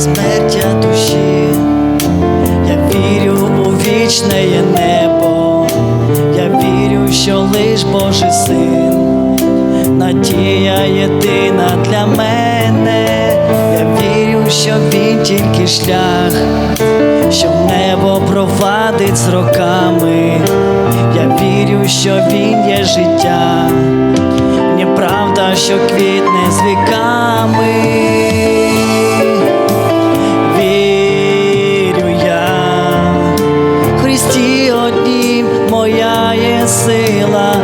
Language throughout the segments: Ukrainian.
безсмертя душі, я вірю у вічне небо, я вірю, що лиш Божий син, надія єдина для мене, я вірю, що він тільки шлях, що небо провадить з роками, я вірю, що він є життя, неправда, що квітне з віками. Христі однім моя є сила,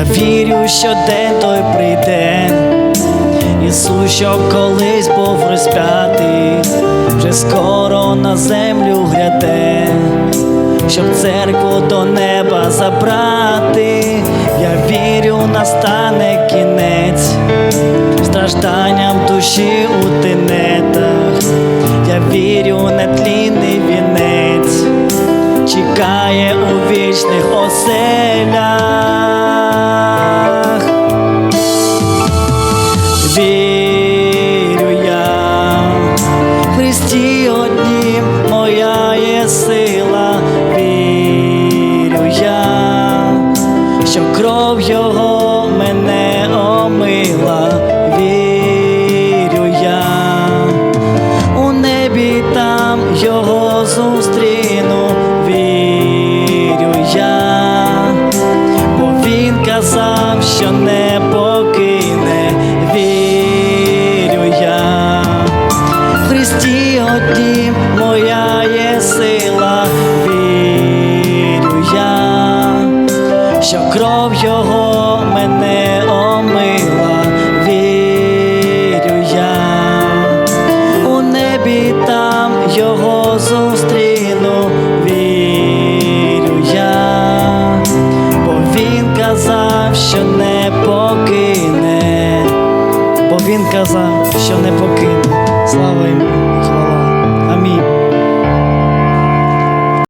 Я вірю, що день той прийде. Ісус, що колись був розп'ятий, вже скоро на землю гряде, щоб церкву до неба забрати. Я вірю, настане кінець, стражданням душі у тенетах. Я вірю, нетлінний вінець чекає у вічних оселях. що кров його мене омила, вірю я, у небі там його зустріну, вірю я, бо він казав, що не покине, бо він казав, що не покине. Слава йому, хвала. Амінь.